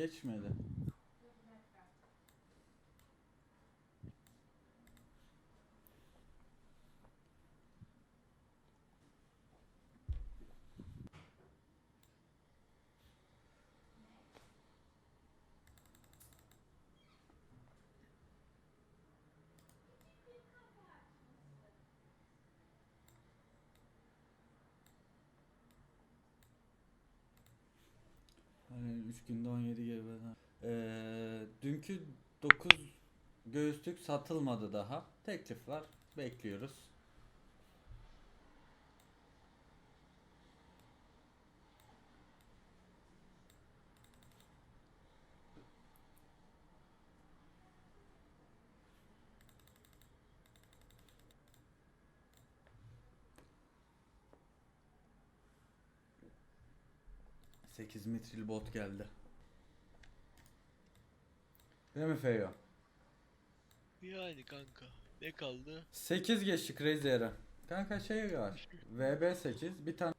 Geçmedi. Hani 3 günde 17 GB. Ee, dünkü 9 göğüslük satılmadı daha. Teklif var. Bekliyoruz. Sekiz mitril bot geldi. Değil mi Feyo? Yani kanka. Ne kaldı? 8 geçti Crazy Era. Kanka şey var. VB8 bir tane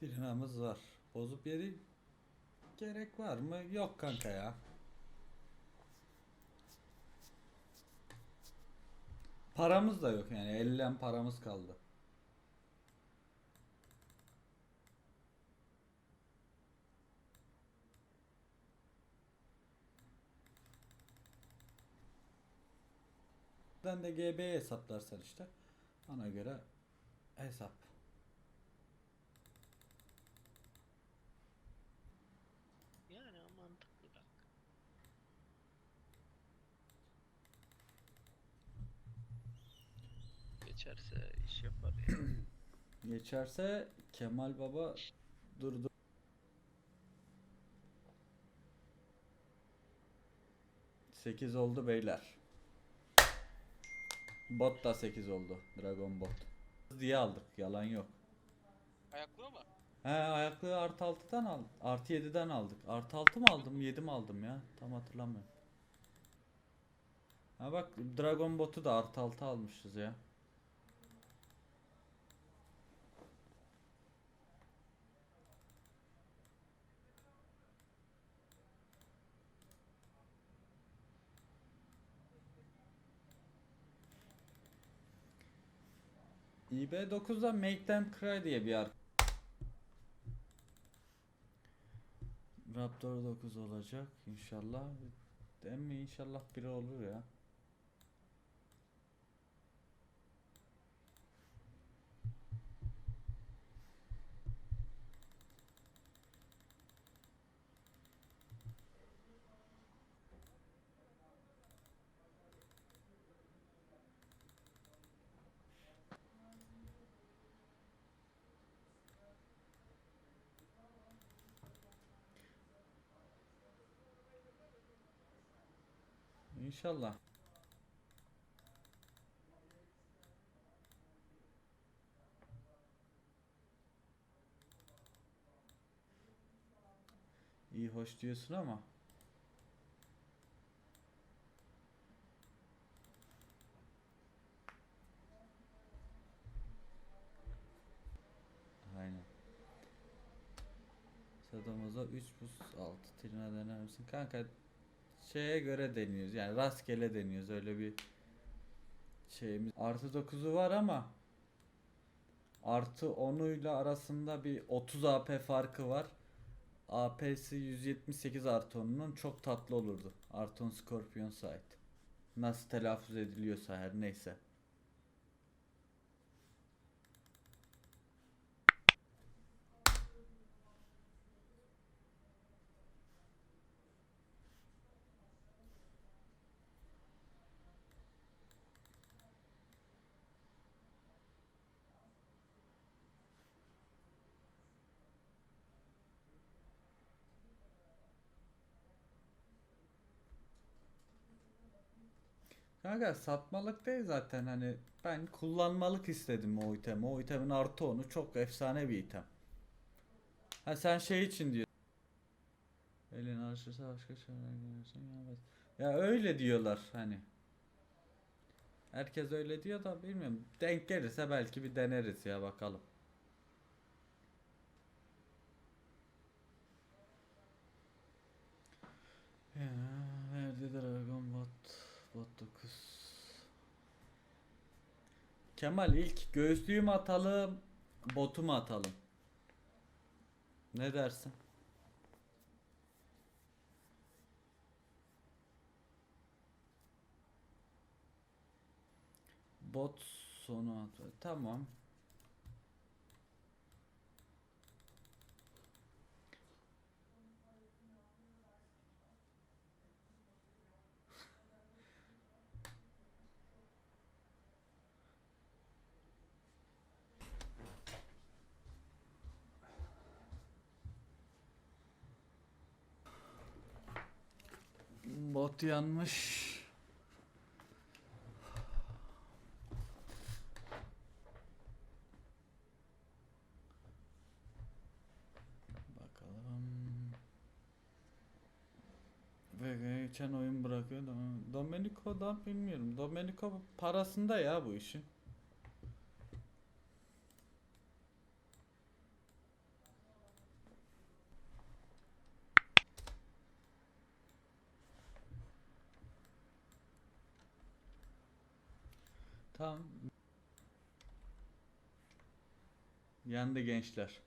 Tirinamız var. Bozup yeri gerek var mı? Yok kanka ya. Paramız da yok yani. Ellen paramız kaldı. Ben de GB hesaplarsan işte. Ona göre hesap. Yani mantıklı bak. Geçerse iş yapar ya. Geçerse Kemal Baba durdu. Sekiz oldu beyler. Bot da 8 oldu. Dragon bot. diye aldık. Yalan yok. Ayaklı mı? He ayaklığı artı 6'dan aldık. Artı 7'den aldık. Artı 6 mı aldım? 7 mi aldım ya? Tam hatırlamıyorum. Ha bak Dragon botu da artı 6 almışız ya. IB9'da Make Them Cry diye bir ar- Raptor 9 olacak inşallah. Değil mi? İnşallah biri olur ya. İnşallah. İyi hoş diyorsun ama Aynen. Sadomazo 3 buz 6 trina dener misin? Kanka şeye göre deniyoruz. Yani rastgele deniyoruz. Öyle bir şeyimiz. Artı 9'u var ama artı 10'uyla arasında bir 30 AP farkı var. AP'si 178 artı 10'unun çok tatlı olurdu. Artı 10 Scorpion Sight. Nasıl telaffuz ediliyorsa her neyse. Kanka satmalık değil zaten hani ben kullanmalık istedim o itemi. O itemin artı onu çok efsane bir item. Ha sen şey için diyor. Elin alışırsa başka şeyler görüyorsun ya. Ya öyle diyorlar hani. Herkes öyle diyor da bilmiyorum. Denk gelirse belki bir deneriz ya bakalım. Ya, nerede Dragon Bot 9. Kemal ilk göğüslüğü mü atalım, botu mu atalım? Ne dersin? Bot sonu at. Tamam. Bot yanmış. Bakalım. Vega geçen oyun bırakıyor da Domenico'dan bilmiyorum. Domenico parasında ya bu işin. Tamam. Yandı gençler.